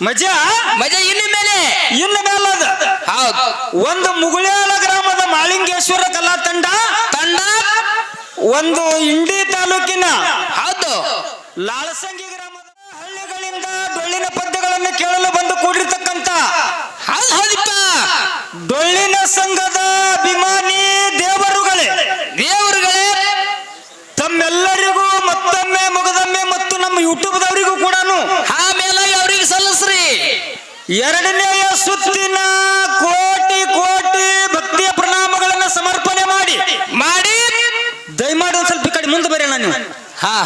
ಮಜಾ? ಮಜಾ ಇಲ್ಲಿ ಮೇಲೆ. ಇನ್ನ ಮೇಲದ ಹೌದು. ಒಂದು ಮುಗುಳ್ಯಾಳ ಗ್ರಾಮದ ಮಾಳಿಂಗೇಶ್ವರ ಕಲಾ ತಂಡ ತಂಡ. ಒಂದು ಇಂಡಿ ತಾಲೂಕಿನ ಹೌದು. ಲಾಳಸಂಗಿ ಗ್ರಾಮದ ಹಳ್ಳಿಗಳಿಂದ ಡೊಳ್ಳಿನ ಪದ್ಯಗಳನ್ನು ಕೇಳಲು ಬಂದು ಕೂಡಿರ್ತಕ್ಕಂತ ಹೌದು ಹೌದಿಪ್ಪ. ಡೊಳ್ಳಿನ ಸಂಘದ ಅಭಿಮಾನಿ ದೇವರುಗಳೇ. ದೇವರುಗಳೇ. ತಮ್ಮೆಲ್ಲರಿಗೂ ಮತ್ತೊಮ್ಮೆ ಮುಗದೊಮ್ಮೆ ಮತ್ತು ನಮ್ಮ ಯೂಟ್ಯೂಬ್ದವರಿಗೂ ಕೂಡ ಎರಡನೆಯ ಸುತ್ತಿನ ಕೋಟಿ ಕೋಟಿ ಭಕ್ತಿಯ ಪ್ರಣಾಮಗಳನ್ನು ಸಮರ್ಪಣೆ ಮಾಡಿ ಮಾಡಿ. ದಯಮಾಡಿ ಒಂದ್ ಸ್ವಲ್ಪ ಈ ಕಡೆ ಮುಂದೆ ಬರೋಣ ನೀವು. ಹಾ.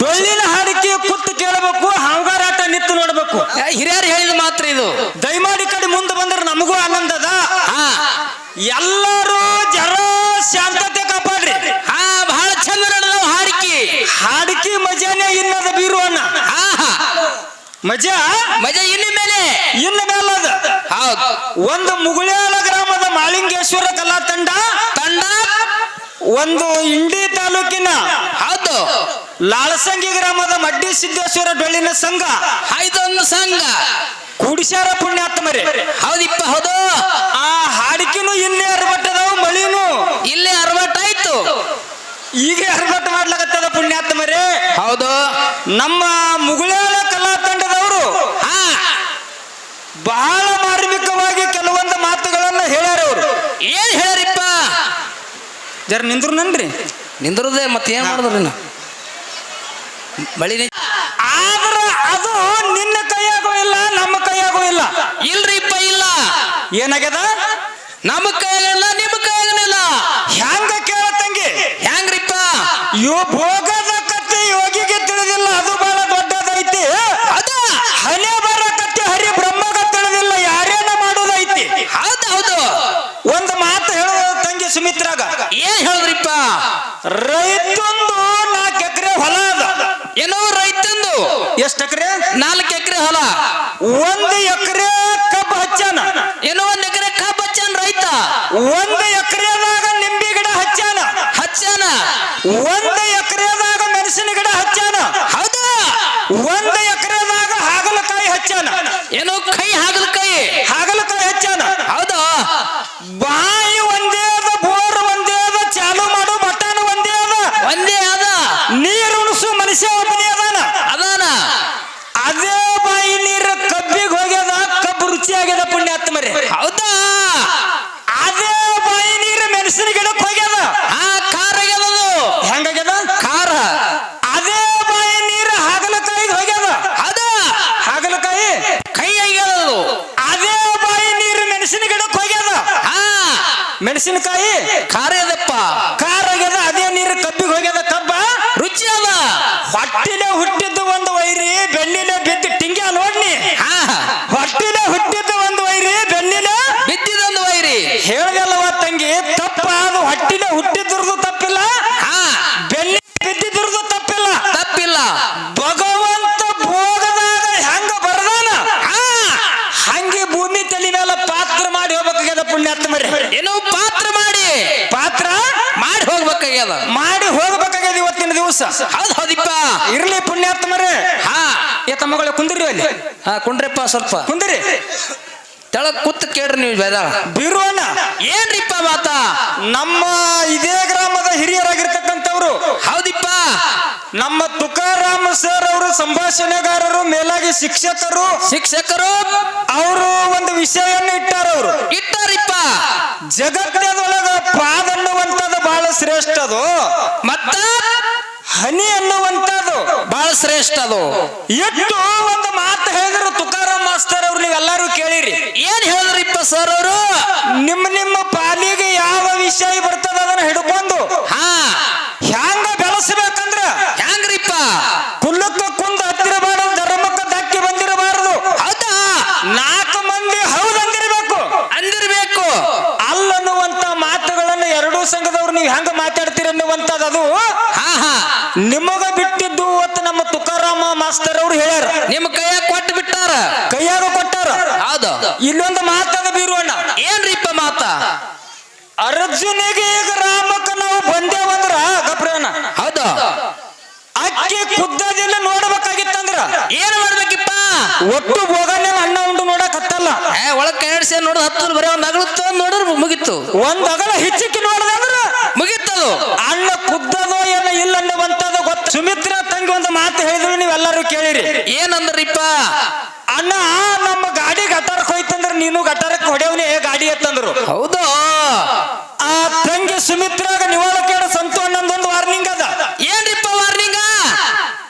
ಡೊಳ್ಳಿನ ಹಾಡಿಕೆ ಕುತ್ತು ಕೇಳಬೇಕು ಹಾವುಗಾರಾಟ ನಿತ್ತು ನೋಡಬೇಕು. ಹಿರಿಯರು ಹೇಳಿದ ಮಾತ್ರ ಇದು. ದಯಮಾಡಿ ಕಡೆ ಮುಂದೆ ಬಂದ್ರೆ ನಮಗೂ ಆನಂದದ ಹಾ. ಎಲ್ಲರೂ ಜರ ಶಾಂತತೆ ಕಾಪಾಡ್ರಿ. ಹಾ ಬಹಳ ಚಂದ ನಡೆದವು ಹಾಡಿಕೆ. ಹಾಡಿಕೆ ಮಜಾನೇ ಇನ್ನದ ಬೀರುವನ್ನ ಹಾ ಹಾ. ಮಜಾ? ಮಜಾ ಇನ್ನು ಮೇಲೆ. ಇಲ್ಲಿ ಮೇಲೆ ಹೌದು. ಒಂದು ಮುಗುಳ್ಯಾಳ ಗ್ರಾಮದ ಮಾಳಿಂಗೇಶ್ವರ ಕಲಾ ತಂಡ ತಂಡ. ಒಂದು ಇಂಡಿ ತಾಲೂಕಿನ ಹೌದು. ಲಾಳಸಂಗಿ ಗ್ರಾಮದ ಮಡ್ಡಿ ಸಿದ್ದೇಶ್ವರ ಡೊಳ್ಳಿನ ಸಂಘ. ಇದೊಂದು ಸಂಘ. ಕೂಡಿಸ್ಯಾರ ಪುಣ್ಯಾತ್ಮರಿ. ಹೌದಿಪ್ಪ ಹೌದು. ಆ ಹಾಡಿಕೆನು ಇಲ್ಲಿ ಅರ್ಬಟ್ಟದವು ಮಳಿನು. ಇಲ್ಲೇ ಆಯ್ತು ಈಗ ಅರ್ಬಟ್ಟು ಮಾಡ್ಲಾಗತ್ತದ ಪುಣ್ಯಾತ್ಮರಿ. ಹೌದು. ನಮ್ಮ ಮುಗುಳ್ಯಾಳ ಕಲಾ ತಂಡದವರು ಹಾ ಬಹಳ ಮಾರ್ಮಿಕವಾಗಿ ಕೆಲವೊಂದು ಮಾತುಗಳನ್ನ ಹೇಳ್ಯಾರ ಅವರು. ಏನ್ ಹೇಳ್ಯಾರಿಪ್ಪ? ಜರ ನಿಂದ್ರು ನನ್ರಿ ನಿಂದ್ರದೆ ಮತ್ತೆ ಏನ್ ಮಾಡಿದ್ರಿ ನಾ ಬಳಿ ಆದ್ರ ಅದು ನಿನ್ನ ಕೈಯಾಗೂ ಇಲ್ಲ ನಮ್ಮ ಕೈಯಾಗೂ ಇಲ್ಲ. ಇಲ್ರಿಪ್ಪ ಇಲ್ಲ. ಏನಾಗ್ಯದ? ನಮ್ಮ ಕೈಯಲ್ಲ ನಿಮ್ಮ ಕೈಯಲ್ಲ ಹ್ಯಾಂಗ ಕೇಳತಂಗಿ ಹೆಂಗ್ರಿಪ್ಪ ಯೋ ಭೋಗದ ಕತ್ತೆ ಯೋಗಿಗೆ ತಿಳಿದಿಲ್ಲ ಅದು ಬಹಳ ದೊಡ್ಡದೈತಿ ಅದ ಹಣೆ ಬರ ಕತ್ತೆ ಹರಿ ಬ್ರಹ್ಮಗ ತಿಳಿದಿಲ್ಲ ಯಾರೇನ ಮಾಡೋದೈತಿ ಹೌದು ಹೌದು ಒಂದು ಮಾತು ಹೇಳುವ ತಂಗಿ ಸುಮಿತ್ರಾಗ ಏನ್ ಹೇಳಿದ್ರಿಪ್ಪ? ರೈತಂದು ನಾಲ್ಕು ಎಕರೆ ಹೊಲ ಅದ. ಏನೋ ರೈತಂದು. ಎಷ್ಟು ಎಕರೆ? ನಾಲ್ಕು ಎಕರೆ ಹೊಲ. ಒಂದು ಎಕರೆ ಕಬ್ಬು ಹಚ್ಚಾನ ಏನೋ ಒಂದ್ ಎಕರೆ ಕಬ್ಬು ಹಚ್ಚಾನ ರೈತ. ಒಂದು ಎಕರೆದಾಗ ನಿಂಬಿ ಗಿಡ ಹಚ್ಚಾನ ಹಚ್ಚಾನ ಒಂದು ಎಕರೆದಾಗ ಮೆಣಸಿನ ಗಿಡ ಹಚ್ಚಾನ ಹೌದು ಒಂದು ಎಕರೆದಾಗ ಹಾಗಲಕಾಯಿ ಹಚ್ಚಾನ ಏನೋ ಕೈ ಹಾಗಲ್ ಕೈ ಹಾಗಲಕಾಯಿ ಹಚ್ಚಾನ ಹೌದು ಬಾಯಿ ಒಂದೇ ಅದ ಬೋರ್ ಒಂದೇ ಅದ ಚಾಲು ಮಾಡು ಬಟನ್ ಒಂದೇ ಅದ ಒಂದೇ ಅದ ನೀರು ಉಣಿಸು ಮನುಷ್ಯ ಒಬ್ಬನೇ ಅದಾನ ಅದಾನ ಅದೇ ಬಾಯಿ ನೀರು ಕಬ್ಬಿಗೆ ಹೋಗ್ಯದ ಕಬ್ಬು ರುಚಿ ಆಗ್ಯದ ಪುಣ್ಯಾತ್ಮರಿ ಹೌದಾ ಅದೇ ಬಾಯಿ ನೀರು ಮೆಣಸಿನ ಗಿಡಕ್ಕೆ ಹೋಗ್ಯದ ಆ ಕಾರ್ ಆಗ್ಯದದು ಹೆಂಗಾಗ್ಯದ ಕಾರ್ ಅದೇ ಬಾಯಿ ನೀರು ಹಾಗಲಕಾಯಿಗೆ ಹೋಗ್ಯದ ಅದ ಹಾಗಲಕಾಯಿ ಕೈ ಆಗ್ಯದದು ಅದೇ ಬಾಯಿ ನೀರು ಮೆಣಸಿನ ಗಿಡಕ್ಕೆ ಹೋಗ್ಯದ ಹಾ ಮೆಣಸಿನಕಾಯಿ ಕಾರ್ ಅದಪ್ಪ ಕಾರ್ ಆಗ್ಯದ ಅದೇ ನೀರು ಕಬ್ಬಿಗೆ ಹೋಗ್ಯದ ಕಬ್ಬ ರುಚಿ ಅದ ಹೊಟ್ಟಿಲೆ ಹುಟ್ಟಿದ್ದು ಒಂದು ವೈರಿ ಬೆನ್ನಿಲೆ ಬಿದ್ದು ಟಿಂಗ್ಯ ನೋಡ್ನಿ ಹಾ ಹೊಟ್ಟಿಲೆ ಹುಟ್ಟಿದ್ದು ಒಂದು ವೈರಿ ಬೆನ್ನಿಲೆ ಬಿದ್ದಿದೊಂದು ವೈರಿ ಹೇಳ್ದಲ್ಲವ ತಂಗಿ ತಪ್ಪ ಅದು ಹೊಟ್ಟಿಲೆ ಹುಟ್ಟಿದ್ರದು ತಪ್ಪಿಲ್ಲ ಹಾ ಬೆನ್ನಿ ಬಿದ್ದಿದ್ರದು ತಪ್ಪಿಲ್ಲ ತಪ್ಪಿಲ್ಲ ಭಗವಂತ ಭೋಗದಾಗ ಹೆಂಗ ಬರದಾನ ಹಾ ಹಂಗೆ ಭೂಮಿ ತಲೆ ಮೇಲೆ ಪಾತ್ರ ಮಾಡಿ ಹೋಗ್ಬೇಕಾಗ್ಯದ ಪುಣ್ಯಾತ್ಮರಿ ಏನೋ ಪಾತ್ರ ಮಾಡಿ ಪಾತ್ರ ಮಾಡಿ ಹೋಗ್ಬೇಕಾಗ್ಯದ ಮಾಡಿ ಹೋಗ್ಬೇಕಾಗ್ಯದ ಇವತ್ತಿನ ದಿವಸ. ಹೌದ್ ಹೌದಿಪ್ಪ. ಇರ್ಲಿ ಪುಣ್ಯಾತ್ಮರೇ. ಹಾ. ಏ ತಮ್ಮಗಳ ಕುಂದಿರಿ ಅಲ್ಲಿ. ಹಾ ಕುಂಡ್ರಪ್ಪ ಸ್ವಲ್ಪ. ಕುಂದಿರಿ. ತೆಳಗ್ ಕೂತ್ ಕೇಳ್ರಿ ನೀವು ಬೇಡ ಬೀರುವಣ್ಣ. ಏನ್ರಿಪ್ಪ ಮಾತ? ನಮ್ಮ ಇದೇ ಗ್ರಾಮದ ಹಿರಿಯರಾಗಿರ್ತಕ್ಕಂಥವ್ರು. ಹೌದಿಪ್ಪ. ನಮ್ಮ ತುಕಾರಾಮ್ ಸರ್ ಅವರು ಸಂಭಾಷಣೆಗಾರರು ಮೇಲಾಗಿ ಶಿಕ್ಷಕರು. ಶಿಕ್ಷಕರು. ಅವರು ಒಂದು ವಿಷಯವನ್ನು ಇಟ್ಟಾರ ಅವರು. ಇಟ್ಟಾರಿಪ್ಪ. ಜಗತ್ತಿನೊಳಗ ಪಾದ ಅನ್ನುವಂಥದ್ದು ಬಹಳ ಶ್ರೇಷ್ಠ ಅದು. ಮತ್ತ? ಹನಿ ಅನ್ನುವಂತದ್ದು ಬಹಳ ಶ್ರೇಷ್ಠ ಅದು. ಇಟ್ಟು ಒಂದು ಮಾತು ಹೇಳಿದ್ರು ತುಕಾರಾಮ್ ಮಾಸ್ತರ್ ಅವ್ರು, ನೀವೆಲ್ಲರೂ ಕೇಳಿರಿ. ಏನ್ ಹೇಳಿದ್ರಿಪ್ಪ ಸರ್ ಅವರು? ನಿಮ್ಮ ನಿಮ್ಮ ಪಾಲಿಗೆ ಯಾವ ವಿಷಯ ಬರ್ತದ ಅದನ್ನ ಹಿಡ್ಕೊಂಡು? ಹಾ ಹ್ಯಾಂಗ ಬೆಳೆಸಬೇಕಂದ್ರ ಹ್ಯಾಂಗ್ರಿಪ್ಪ ಕುಲ್ಲಕ್ಕ ಕುಂದ ಹತ್ತಿರಬಾರದು ಧರ್ಮಕ್ಕ ಧಕ್ಕೆ ಬಂದಿರಬಾರದು ಹೌದಾ ನಾಲ್ಕು ಮಂದಿ ಹೌದಂದಿರಬೇಕು ಅಂದಿರ್ಬೇಕು ಅಲ್ಲನ್ನುವಂತ ಮಾತುಗಳನ್ನು ಎರಡೂ ಸಂಘದವ್ರು ನೀವು ಹೆಂಗ ಮಾತಾಡ್ತೀರ ಅನ್ನುವಂಥದ್ದು ಅದು ಹಾ ಹಾ ನಿಮಗ ಬಿಟ್ಟಿದ್ದು ಅವತ್ತು ನಮ್ಮ ತುಕಾರಾಮ ಮಾಸ್ತರ್ ಅವ್ರು ಹೇಳ್ಯಾರ ನಿಮ್ ಕೈಯಾಗ ಕೊಟ್ಟು ಬಿಟ್ಟಾರ ಕೈಯಾಗ ಕೊಟ್ಟಾರ ಹೌದು ಇಲ್ಲೊಂದು ಮಾತದ ಬೀರುವಣ್ಣ ಏನ್ರಿಪ್ಪ ಮಾತ? ಅರ್ಜುನಿಗೆ ಈಗ ರಾಮಕ್ಕ ನಾವು ಬಂದೇವಂದ್ರ ಗಪ್ರೇನ ಹೌದ. ಅಕ್ಕಿ ಕುದ್ದದಿಲ್ಲ ನೋಡ್ಬೇಕಾಗಿತ್ತಂದ್ರ? ಏನ್ ಮಾಡ್ಬೇಕಿಪ್ಪ? ಒಟ್ಟು ಹೋಗನೆ ಅಣ್ಣ ಉಂಡು ನೋಡಕ್ ಹತ್ತಲ್ಲ. ಏ ಒಳಗ್ ಕೈ ಆಡ್ಸಿ ನೋಡಿದ್ ಹತ್ತು ಬರೀ ಒಂದ್ ಅಗಲತ್ತು ನೋಡ್ರ ಮುಗಿತ್ತು ಒಂದ್ ಅಗಲ ಹೆಚ್ಚಿಕ್ಕಿ ನೋಡ್ದೆ ಮುಗಿತ್ತದು ಅಣ್ಣ ಕುದ್ದದೋ ಏನೋ ಇಲ್ಲ ಅನ್ನುವಂಥದ್ದು ಗೊತ್ತ ಸುಮಿತ್ರ ತಂಗಿ ಒಂದು ಮಾತು ಹೇಳಿದ್ರು ನೀವೆಲ್ಲರೂ ಕೇಳಿರಿ. ಏನಂದ್ರಿಪ್ಪ? ಅಣ್ಣ ನೀನು ಗಟಾರಕ್ಕೆ ಹೊಡೆಯವನಿ ಗಾಡಿ ಎತ್ತಂದ್ರು ಹೌದು? ಆ ತಂಗಿ ಸುಮಿತ್ರಾಗ ನಿವಾಳ ಕೇಳ ಸಂತು ಅನ್ನೊಂದೊಂದು ವಾರ್ನಿಂಗ್ ಅದ. ಏನ್ರಿಪ್ಪ ವಾರ್ನಿಂಗ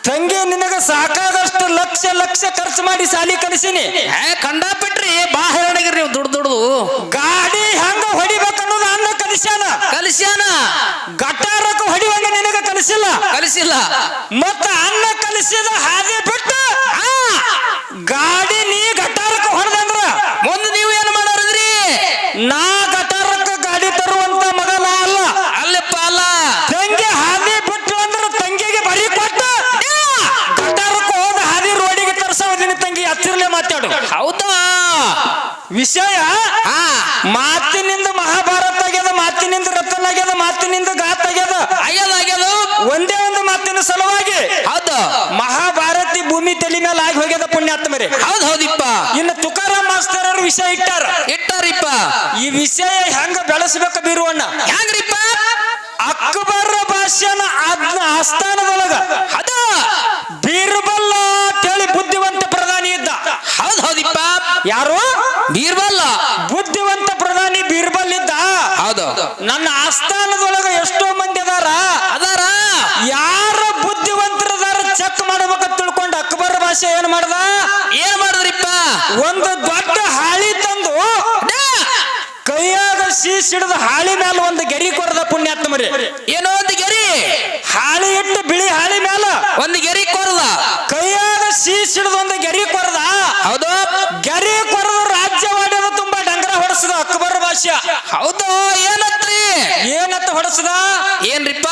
ತಂಗಿ ನಿನಗ ಸಾಕಾದಷ್ಟು ಲಕ್ಷ ಲಕ್ಷ ಖರ್ಚು ಮಾಡಿ ಸಾಲಿ ಕಲಿಸಿನಿ ಕಂಡಾಪಿಟ್ರಿ ಬಾ ಹೇಳಗಿರಿ ನೀವು ದುಡ್ಡು ದುಡ್ದು. ಗಾಡಿ ಹೆಂಗ ಹೊಡಿಬೇಕನ್ನೋದು ಅನ್ನ ಕಲಿಸ್ಯಾನ. ಕಲಿಸ್ಯಾನ? ಗಟಾರಕ್ಕೆ ಹೊಡಿವಂಗ ನಿನಗ ಕಲಿಸಿಲ್ಲ. ಕಲಿಸಿಲ್ಲ. ಮತ್ತ ಅನ್ನ ಕಲಿಸಿದ ಹಾಗೆ ಬಿಟ್ಟು ಗಾಡಿ ನೀ ಗಟಾರಕ್ಕೆ ಹೊಡೆದಂದ್ರ ಮುಂದೆ ನೀವು ಏನ್ ಮಾಡೋರಿದ್ರಿ ನಾ ಗಟಾರಕ್ಕೆ ಗಾಡಿ ತರುವಂತ ಮಗ ನಾ ಅಲ್ಲ ಅಲ್ಲಪ್ಪ ಅಲ್ಲ ತಂಗಿ ಹಾದಿ ಬಿಟ್ಟು ಅಂದ್ರ ತಂಗಿಗೆ ಬರಿ ಕೊಟ್ಟ ಗಟಾರಕ್ಕೆ ಹೋದ ಹಾದಿ ರೋಡಿಗೆ ತರ್ಸೋದಿನ ತಂಗಿ ಹತ್ತಿರಲೇ ಮಾತಾಡು ಹೌದಾ ವಿಷಯ? ಹಾ. ಮಾತಿನಿಂದ ಮಹಾಭಾರತ ಆಗ್ಯದ ಮಾತಿನಿಂದ ರತನ ಆಗ್ಯದ ಮಾತಿನಿಂದ ಗಾತ್ ಆಗ್ಯದ? ಆಗ್ಯದ ಆಗ್ಯದು. ಒಂದೇ ಒಂದು ಮಾತಿನ ಸಲುವಾಗಿ ಹೌದು. ಮಹಾಭಾರತಿ ಭೂಮಿ ತಲೆ ಮೇಲೆ ಆಗಿ ಹೋಗ್ಯದ ಪುಣ್ಯಾತ್ಮರಿ. ಹೌದ್ ಹೌದಿಪ್ಪ. ಇನ್ನು ತುಕಾರಾಮ್ ಮಾಸ್ತರ್ ಅವ್ರ ವಿಷಯ ಇಟ್ಟಾರ. ಇಟ್ಟಾರಿಪ್ಪ. ಈ ವಿಷಯ ಹೆಂಗ ಬೆಳೆಸ್ಬೇಕ ಬೀರುವಣ್ಣ? ಹೆಂಗ್ರಿಪ್ಪ? ಅಕ್ಬರ್ ಭಾಷಣ ಅದ್ನ ಆಸ್ಥಾನದೊಳಗ ಅದ ಬೀರ್ಬಲ್ಲ ಅಂತೇಳಿ ಬುದ್ಧಿವಂತ ಪ್ರಧಾನಿ ಇದ್ದ. ಹೌದ್ ಹೌದಿಪ್ಪ. ಯಾರು? ಬೀರ್ಬಲ್ಲ. ಬುದ್ಧಿವಂತ ಪ್ರಧಾನಿ ಬೀರ್ಬಲ್ ಇದ್ದ ಹೌದು. ನನ್ನ ಆಸ್ಥಾನದೊಳಗ ಎಷ್ಟೋ ಮಂದಿ ಅದಾರ. ಅದಾರ. ಯಾರ ಬುದ್ಧಿವಂತರದಾರ ಚೆಕ್ ಮಾಡ್ಬೇಕ ತಿಳ್ಕೊಂಡು ಅಕ್ಬರ್ ಭಾಷೆ ಏನ್ ಮಾಡ್ದ? ಏನ್ ಮಾಡಿದ್ರಿಪ್ಪ? ಒಂದು ದೊಡ್ಡ ಹಾಳಿ ತಂದು ಕೈಯಾಗ ಸೀಸ್ ಹಿಡಿದ ಹಾಳಿ ಮೇಲೆ ಒಂದು ಗೆರಿ ಕೊರದ ಪುಣ್ಯಾತ್ಮರಿ. ಏನೋ ಒಂದು ಗೆರಿ. ಹಾಳಿ ಇಟ್ಟು ಬಿಳಿ ಹಾಳಿ ಮ್ಯಾಲ. ಒಂದು ಗೆರಿ ಹೌದು? ಏನತ್ರಿ? ಏನತ್ತ ಹೊಡಸದ? ಏನ್ರಿಪ್ಪ?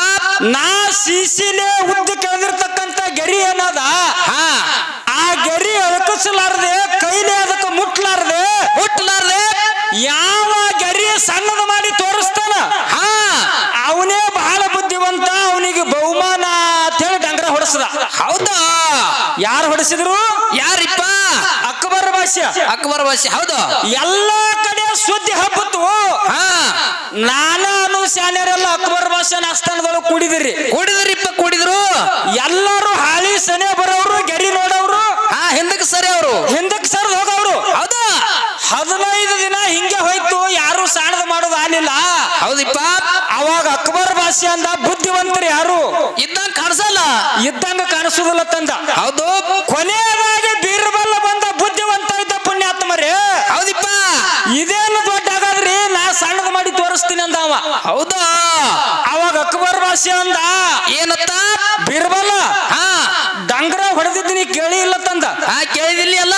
ನಾ ಸಿಸಿಲೆ ಉದ್ದ ಕೆಳದಿರ್ತಕ್ಕಂತ ಗೆರಿ ಏನದ? ಹಾ. ಆ ಗೆರಿ ಅಳಕಿಸಲಾರದೆ, ಕೈಲೇ ಅದಕ್ಕೆ ಮುಟ್ಲಾರದೆ ಮುಟ್ಲಾರದೆ, ಯಾವ ಗೆರಿ ಸಣ್ಣದ ಮಾಡಿ ತೋರಿಸ್ತಾನ ಹಾ ಅವನೇ ಬಹಳ ಬುದ್ಧಿವಂತ ಅವನಿಗೆ ಬಹುಮಾನ ಅಂತ ಹೇಳಿ ಡಂಗರ ಹೊಡೆಸದ ಹೌದಾ? ಯಾರು ಹೊಡೆಸಿದ್ರು? ಯಾರಿಪ್ಪ? ಅಕ್ಬರ್ ಭಾಷ್ಯ ಅಕ್ಬರ್ ಭಾಷೆ, ಹೌದು. ಎಲ್ಲಾ ಕಡೆ ಸುದ್ದಿ ಹಬ್ಬತ್ತು. ನಾನು ಶಾನ್ಯರೆಲ್ಲ ಅಕ್ಬರ್ ಭಾಷೆ ಆಸ್ಥಾನದೊಳಗೆ ಕೂಡಿದಿರಿ. ಕೂಡಿದ್ರಿಪ್ಪ, ಕೂಡಿದ್ರು. ಎಲ್ಲರೂ ಹಾಳಿ ಸನೆ ಬರೋರು, ಗೆರಿ ನೋಡವ್ರು ಹಾ, ಹಿಂದಕ್ಕೆ ಸರಿ ಅವರು ಹಿಂದಕ್ಕೆ ಸರ್ದ್ ಹೋಗವ್ರು. ಹೌದಾ? ಹದಿನೈದು ದಿನ ಹಿಂಗೆ ಹೋಯ್ತು, ಯಾರು ಸಾಣದ ಮಾಡೋದು ಆಗ್ಲಿಲ್ಲ. ಹೌದಿಪ್ಪ ಅವಾಗ ಅಕ್ಬರ್ ಭಾಷೆ ಅಂದ ಬುದ್ಧಿವಂತರು ಯಾರು? ಇದ್ದಂಗ ಕಾಣಿಸಲ್ಲ. ಇದ್ದಂಗ ಕಾಣಿಸುದಿಲ್ಲ ತಂದ. ಹೌದು. ಕೊನೆಯದಾಗಿ ಬೀರ್ಬಲ್ಲ ಬಂದ ಬುದ್ಧಿವಂತ ಇದ್ದ ಪುಣ್ಯಾತ್ಮರೇ. ಹೌದಿಪ್ಪ ಇದೇನು ದೊಡ್ಡ ಆಗಾದ್ರಿ ನಾ ಸಣ್ಣದ ಮಾಡಿ ತೋರಿಸ್ತೀನಿ ಅಂದ ಅವ. ಹೌದಾ. ಅವಾಗ ಅಕ್ಬರ್ ಭಾಷೆ ಅಂದ. ಏನತ್ತ ಬೀರ್ಬಲ್ಲ ಹಾ. ಡಂಗ್ರ ಹೊಡೆದಿದ್ದೀನಿ ಕೇಳಿ ಇಲ್ಲ ತಂದ. ಹಾ ಕೇಳಿದಿಲ್ಲ ಅಲ್ಲ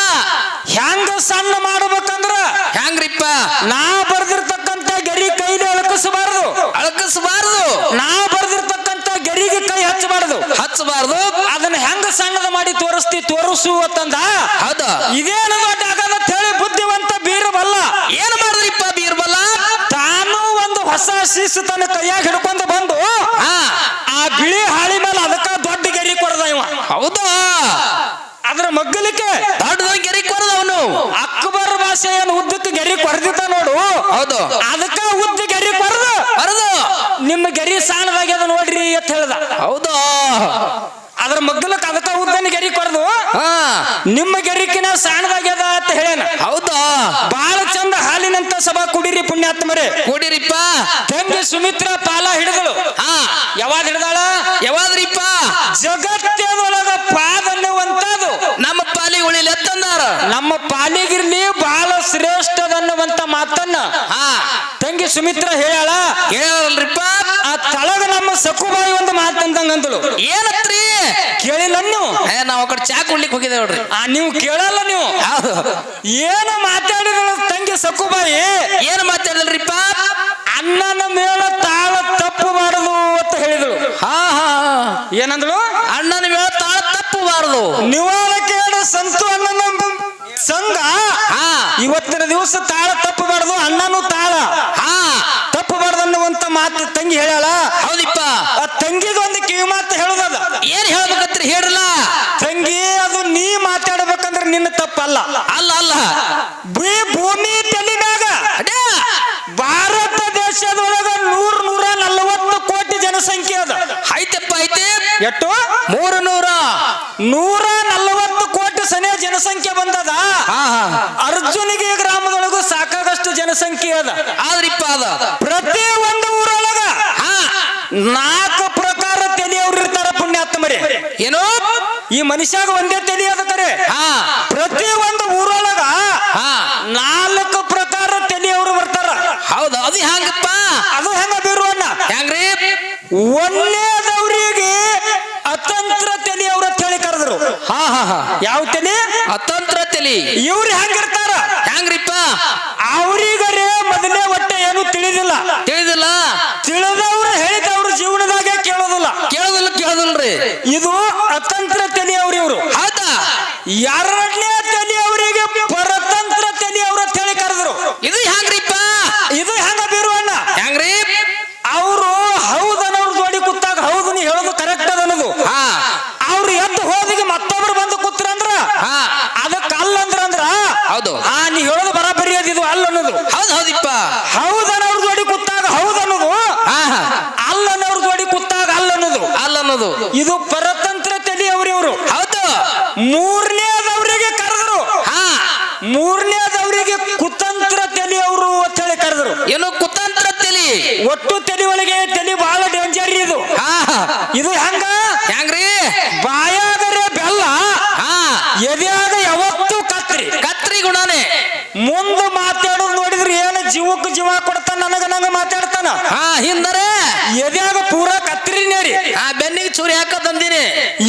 ಹೆಂಗ ಸಣ್ಣ ಮಾಡ್ಬೇಕಂದ್ರ? ಹೆಂಗ್ರಿಪ್ಪ ನಾ ಬರ್ದಿರ್ತಕ್ಕಂತ ಗೆರಿ ಕೈಲಿ ಅಳಕಿಸಬಾರದು ಅಳಕಿಸಬಾರದು ನಾ ಬರ್ದಿರ್ತಕ್ಕಂತ ಗೆರಿಗೆ ಕೈ ಹಚ್ಚಬಾರದು. ಹಚ್ಚಬಾರದು. ಅದನ್ನ ಹೆಂಗ ಸಣ್ಣದ ಮಾಡಿ ತೋರಿಸ್ತಿ ತೋರಿಸು ಅಂತಂದ ಹೌದ. ಇದೇನು ದೊಡ್ಡ ಆಗದ ಹೇಳಿ ಬುದ್ಧಿವಂತ ಬೀರಬಲ್ಲ. ಏನ್ ಮಾಡಿದ್ರಿಪ್ಪ ಬೀರಬಲ್ಲ? ತಾನು ಒಂದು ಹೊಸ ಶೀಸು ತನ್ನ ಕೈಯಾಗ ಹಿಡ್ಕೊಂಡು ಬಂದು ಆ ಬಿಳಿ ಹಾಳಿ ಮೇಲೆ ಅದಕ್ಕ ದೊಡ್ಡ ಗೆರಿ ಕೊಡದ ಇವ. ಹೌದ? ಅದ್ರ ಮಗ್ಗಲಿಕ್ಕೆ ದೊಡ್ಡದ ಗೆರಿ ಕೊಡದ ಅವನು. ಅಕ್ಬರ್ ಭಾಷೆ ಏನು ಉದ್ದಕ್ಕೆ ಗೆರಿ ಕೊಡದಿತ್ತ ನೋಡು. ಹೌದು. ಅದಕ್ಕ ಉದ್ದ ಗೆರಿ ಕೊರದು ಬರದು ನಿಮ್ಮ ಗೆರಿ ಸಾಣದಾಗ್ಯದ ನೋಡ್ರಿ ಅಂತ ಹೇಳ್ದ ಹೌದಾ ಅದ್ರ ಮಗ್ಗಲ ಅದಕ್ಕ ಉದ್ದನ ಗೆರಿ ಕೊರದು ನಿಮ್ಮ ಗೆರಿಕಿನ ಸಣ್ಣದಾಗ್ಯದ ಅಂತ ಹೇಳೇನ ಹೌದಾ? ಬಾಳ ಚಂದ ಹಾಲಿನಂತ ಸಭಾ ಕುಡಿರಿ ಪುಣ್ಯಾತ್ಮರೇ. ಕುಡಿರಿಪ್ಪ. ತಂಗಿ ಸುಮಿತ್ರ ಪಾಲ ಹಿಡಿದಳು. ಯಾವಾಗ ಹಿಡ್ದಾಳ? ಯಾವಾದ್ರಿಪ್ಪ? ಜಗತ್ತದೊಳಗ ಪಾದನ್ನುವಂತದು ನಮ್ಮ ಉಳಿಲಿ ಎತ್ತಂದಾರ? ನಮ್ಮ ಪಾಲಿಗಿರ್ಲಿ ಬಹಳ ಶ್ರೇಷ್ಠದನ್ನುವಂತ ಮಾತನ್ನ ಹಾ. ತಂಗಿ ಸುಮಿತ್ರ ಹೇಳ ಹೇಳಲ್ರಿಪ್ಪ ಆ ತಳಗ ನಮ್ಮ ಸಕುಬಾಯಿ ಒಂದು ಮಾತಂತಂಗಂತಳು ಏನತ್ರಿ? ಕೇಳಿಲ್ಲ ನೀವು ಏ ನಾವು ಆ ಕಡೆ ಚಾ ಕುಡ್ಲಿಕ್ಕೆ ಹೋಗಿದ್ದೇವೆ ನೋಡ್ರಿ. ಆ ನೀವು ಕೇಳಲ್ಲ ನೀವು? ಏನು ಮಾತಾಡಿದಳು ತಂಗಿ ಸಕುಬಾಯಿ ಏನು ಮಾತಾಡಲ್ರಿಪ್ಪ? ಅಣ್ಣನ ಮೇಳ ತಾಳ ತಪ್ಪು ಮಾಡುದು ಅಂತ ಹೇಳಿದಳು. ಹಾ ಹಾ. ಏನಂದಳು? ಅಣ್ಣನ ಮೇಳ ತಾಳ ತಪ್ಪಬಾರದು ನಿವಾಳ ಕೇಳ ಸಂತು ಅಣ್ಣನ ಸಂಘ ಇವತ್ತಿನ ದಿವಸ ತಾಳ ತಪ್ಪಬಾರ್ದು ಅಣ್ಣನು ತಾಳ. ಹಾ. ತಪ್ಪು ಬಾರದು ಅನ್ನುವಂತ ಮಾತು ತಂಗಿ ಹೇಳಾಳ ಹೌದಿಪ್ಪ. ಆ ತಂಗಿಗೆ ಒಂದು ಕಿವಿ ಮಾತು ಹೇಳುದದ. ಏನ್ ಹೇಳ್ಬೇಕತ್ರಿ? ಹೇಳ್ರಲ್ಲ. ತಂಗಿ ಅದು ನೀ ಮಾತಾಡ್ಬೇಕಂದ್ರೆ ನಿನ್ನ ತಪ್ಪಲ್ಲ. ಅಲ್ಲ ಅಲ್ಲ. ಬರೀ ಭೂಮಿ ತಲೆ ಮ್ಯಾಗ ಭಾರತ ದೇಶದೊಳಗ ನೂರ್ ನೂರ ನಲವತ್ತು ಕೋಟಿ ಜನಸಂಖ್ಯೆ ಅದ. ಐತೆಪ್ಪ ಐತೆ ಎಷ್ಟು ಮೂರು ನೂರ ನಲವತ್ತು ಕೋಟಿ ಸನೇ ಜನಸಂಖ್ಯೆ ಬಂದದ ಹಾ ಹಾ ಅರ್ಜುನಿಗೆ ಗ್ರಾಮದೊಳಗೂ ಜನಸಂಖ್ಯೆ ಅದ. ಆದ್ರಿಪ್ಪ ಅದ. ಪ್ರತಿ ಒಂದು ಊರೊಳಗ ಹಾ ನಾಲ್ಕು ಪ್ರಕಾರ ತಲಿಯವ್ರು ಇರ್ತಾರ ಪುಣ್ಯಾತ್ಮರಿ. ಏನೋ ಈ ಮನುಷ್ಯಾಗ ಒಂದೇ ತಲಿ ಅದ ಕರೆ ಪ್ರತಿ ಒಂದು ಊರೊಳಗ ಹಾ. ನಾಲ್ಕು ಪ್ರಕಾರ ತಲಿಯವ್ರು ಬರ್ತಾರ. ಹೌದು ಅದು ಹ್ಯಾಂಗಪ್ಪ ಅದು ಹೆಂಗ ಬೀರುವಣ್ಣ? ಹೆಂಗ್ರಿ? ಒಳ್ಳೆಯದವರಿಗೆ ಅತಂತ್ರ ತೆಲಿಯವ್ರ ಅಂತ ಹೇಳಿ ಕರೆದ್ರು. ಹಾ ಹಾ ಹಾ. ಯಾವ ತೆಲಿ? ಅತಂತ್ರ ತೆಲಿ. ಇವ್ರು ಹೆಂಗಿರ್ತಾರ இது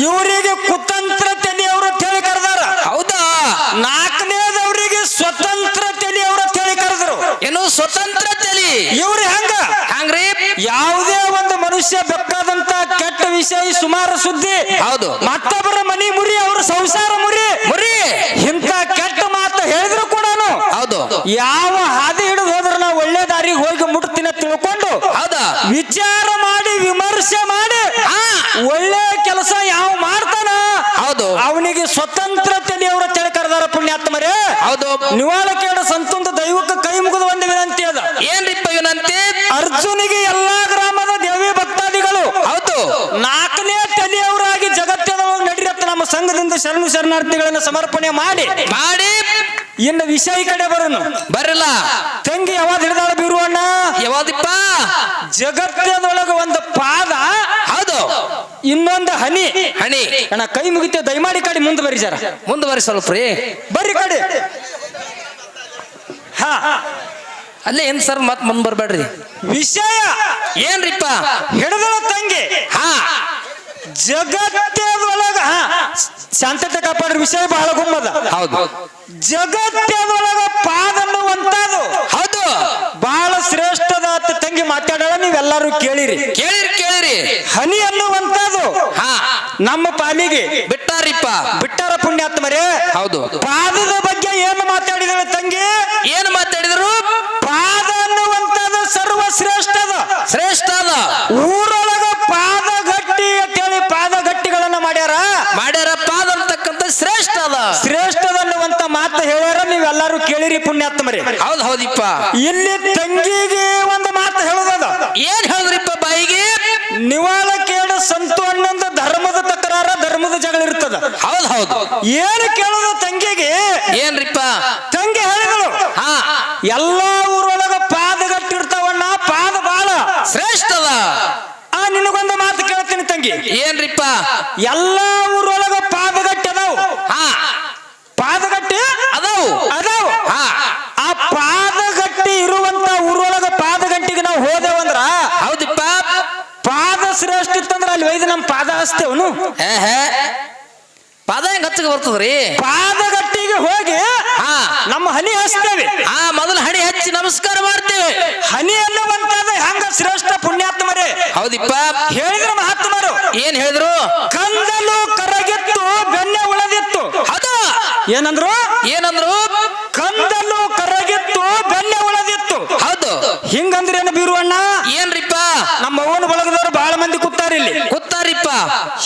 ಇವರಿಗೆ ಕುತಂತ್ರ ತೆಲಿ ಅಂತ ಹೇಳಿ ಕರೆದಾರ. ಹೌದಾ? ನಾಲ್ಕನೇದವರಿಗೆ ಸ್ವತಂತ್ರ ತೆಲಿ ಅವರು ಹೇಳಿ ಕರೆದ್ರು. ಏನು ಸ್ವತಂತ್ರ ತೆಲಿ ಇವ್ರು ಹೆಂಗ? ಹಂಗ್ರಿ? ಯಾವುದೇ ಒಂದು ಮನುಷ್ಯ ಬೆಕ್ಕಾದಂತ ಕೆಟ್ಟ ವಿಷಯ ಸುಮಾರು ಸುದ್ದಿ ಹೌದು. ಮತ್ತೊಬ್ಬರ ಮನಿ ಮುರಿ ಅವ್ರ ಸಂಸಾರ ಮುರಿ ಮುರಿ. ಇಂಥ ಕೆಟ್ಟ ಮಾತು ಹೇಳಿದ್ರು ಕೂಡ ಹೌದು. ಯಾವ ಹಾದಿ ಹಿಡಿದು ಹೋದ್ರ ನಾವು ಒಳ್ಳೆ ದಾರಿಗೆ ಹೋಗಿ ಮುಟ್ತೀನಿ ಅಂತ ತಿಳ್ಕೊಂಡು ಹೌದಾ ವಿಚಾರ ಮಾಡಿ ವಿಮರ್ಶೆ ಮಾಡಿ ಹಾ ಒಳ್ಳೆ ಕೆಲಸ ಯಾವ ಮಾಡ್ತಾನ ಹೌದು ಅವನಿಗೆ ಸ್ವತಂತ್ರ ತಲಿಯವ್ರ ತಿಳಿ ಕರೆದಾರ ಪುಣ್ಯಾತ್ಮರೇ ಹೌದು. ನಿವಾಳಕೇಡ ಸಂತಂದ ದೈವಕ್ಕೆ ಕೈ ಮುಗಿದು ಒಂದು ವಿನಂತಿ ಅದ. ಏನ್ರಿಪ್ಪ ವಿನಂತಿ? ಅರ್ಜುನಿಗೆ ಎಲ್ಲಾ ಗ್ರಾಮದ ದೇವಿ ಭಕ್ತಾದಿಗಳು ಹೌದು. ನಾಲ್ಕನೇ ತಲೆಯವರಾಗಿ ಜಗತ್ತಿನ ನಡಿರತ್ತ ನಮ್ಮ ಸಂಘದಿಂದ ಶರಣು ಶರಣಾರ್ಥಿಗಳನ್ನ ಸಮರ್ಪಣೆ ಮಾಡಿ. ಮಾಡಿ. ಇನ್ನು ವಿಷಯ ಕಡೆ ಬರೋನು. ಬರಲ್ಲ. ತಂಗಿ ಯಾವಾಗ ಹಿಡಿದಾಳ ಬೀರುವಣ್ಣ ಯಾವಾದಿಪ್ಪ? ಜಗತ್ತದೊಳಗ ಒಂದು ಪಾದ ಹೌದು. ಇನ್ನೊಂದು ಹನಿ. ಹಣಿ ಅಣ್ಣ ಕೈ ಮುಗಿತೇವೆ ದಯಮಾಡಿ ಕಡೆ ಮುಂದೆ ಸರ್ ಜರ ಮುಂದುವರಿ ಸ್ವಲ್ಪ ರೀ ಬರ್ರಿ ಕಡೆ. ಹಾ ಅಲ್ಲೇ ಏನ್ ಸರ್ ಮತ್ ಮುಂದ್ ಬರ್ಬೇಡ್ರಿ? ವಿಷಯ ಏನ್ರಿಪ್ಪ? ಹಿಡಿದಳ ತಂಗಿ. ಹಾ. ಜಗತ್ತದೊಳಗ ಹಾ, ಶಾಂತತೆ ಕಾಪಾಡ್ರಿ ವಿಷಯ ಬಹಳ ಗುಮ್ಮದ. ಹೌದು. ಜಗತ್ತದೊಳಗ ಪಾದ ಅನ್ನುವಂತದ್ದು ಹೌದು. ಬಹಳ ಶ್ರೇಷ್ಠದ ಮಾತಾಡೋಣ ನೀವೆಲ್ಲರೂ ಕೇಳಿರಿ. ಕೇಳಿರಿ ಕೇಳಿರಿ. ಹನಿ ಅನ್ನುವಂತದ್ದು ಹಾ. ನಮ್ಮ ಪಾಲಿಗೆ. ಬಿಟ್ಟಾರಿಪ್ಪ. ಬಿಟ್ಟಾರ ಪುಣ್ಯಾತ್ಮರೇ ಹೌದು. ಪಾದದ ಬಗ್ಗೆ ಏನು ಮಾತಾಡಿದ್ರೆ ತಂಗಿ? ಏನು ಮಾತಾಡಿದ್ರು? ಪಾದ ಅನ್ನುವಂತದ್ದು ಸರ್ವ ಶ್ರೇಷ್ಠದ. ಶ್ರೇಷ್ಠ ಅದ ಊರೊಳಗ ಪಾದ ಗಟ್ಟಿ ಅಂತೇಳಿ ಪಾದ ಗಟ್ಟಿಗಳನ್ನ ಮಾಡ್ಯಾರ. ಮಾಡ್ಯಾರ ಪಾದ ಅಂತಕ್ಕಂಥ ಶ್ರೇಷ್ಠ ಅದ ಶ್ರೇಷ್ಠದ ಅನ್ನುವಂತ ಮಾತು ಹೇಳ್ಯಾರ ನೀವೆಲ್ಲರೂ ಕೇಳಿರಿ ಪುಣ್ಯಾತ್ಮರೇ. ಹೌದ್ ಹೌದಿಪ್ಪ. ಇಲ್ಲಿ ತಂಗಿಗೆ ಒಂದು ಮಾತು ಹೇಳೋದದ ಏನ್ ಹೇಳಿದ್ರಿಪ್ಪ ಬಾಯಿಗೆ ನಿವಾಳ ಕೇಳ ಸಂತು ಅನ್ನೊಂದು ಧರ್ಮದ ತಕರಾರ ಧರ್ಮದ ಜಗಳ ಇರ್ತದ. ಹೌದ್ ಹೌದು. ಏನು ಕೇಳೋದು ತಂಗಿಗೆ? ಏನ್ರಿಪ್ಪ? ತಂಗಿ ಹೇಳಿದಳು. ಹಾ. ಎಲ್ಲಾ ಊರೊಳಗ ಪಾದಗಟ್ಟಿರ್ತಾವಣ್ಣ ಪಾದ ಬಾಳ. ಶ್ರೇಷ್ಠದ. ಆ ನಿನಗೊಂದು ಮಾತು ಕೇಳ್ತೀನಿ ತಂಗಿ. ಏನ್ರಿಪ್ಪ? ಎಲ್ಲಾ ಊರೊಳಗ ಪಾದಗಟ್ಟಿ ಅದಾವು. ಹಾ. ಪಾದಗಟ್ಟಿ ಅದಾವು. ಅದಾವು. ಹಾ. ಆ ಪಾದಗಟ್ಟಿ ಇರುವಂತ ಊರೊಳಗ ಪಾದಗಟ್ಟಿಗೆ ನಾವು ಹೋದೆವಂದ್ರ ಹೌದಿಪ್ಪ. ಪಾದ ಶ್ರೇಷ್ಠ ಇತ್ತಂದ್ರ ಅಲ್ಲಿ ಒಯ್ದು ನಮ್ಮ ಪಾದ ಹಚ್ತೇವನು. ಹೇ ಹೇ. ಹಚ್ಚಗೆ ಬರ್ತದ್ರಿ? ಪಾದಗಟ್ಟಿಗೆ ಹೋಗಿ ಹಾ. ನಮ್ಮ ಹನಿ ಹಚ್ತೇವೆ. ಆ ಮೊದಲು ಹಣಿ ಹಚ್ಚಿ ನಮಸ್ಕಾರ ಮಾಡ್ತೇವೆ. ಹನಿ ಅನ್ನುವಂತದ ಹೆಂಗ ಶ್ರೇಷ್ಠ ಪುಣ್ಯಾತ್ಮರೇ? ಹೌದಿಪ್ಪ. ಹೇಳಿದ್ರ ಮಹಾತ್ಮರು. ಏನ್ ಹೇಳಿದ್ರು? ಕಂದಲು ಕರಗಿತ್ತು ಬೆನ್ನೆ ಉಳದಿತ್ತು. ಅದು ಏನಂದ್ರು ಕಂದಲು ಕರಗಿತ್ತು ಬೆನ್ನೆ ಉಳದಿತ್ತು ಹೌದು ಹಿಂಗಂದ್ರೇನು ಬೀರುವಣ್ಣ ಏನ್ರಿಪ್ಪ ನಮ್ಮ ಅವನ ಬಳಗದವರು ಬಹಳ ಮಂದಿ ಕೂತಾರ ಇಲ್ಲಿ ಕೂತಾರಿಪ್ಪ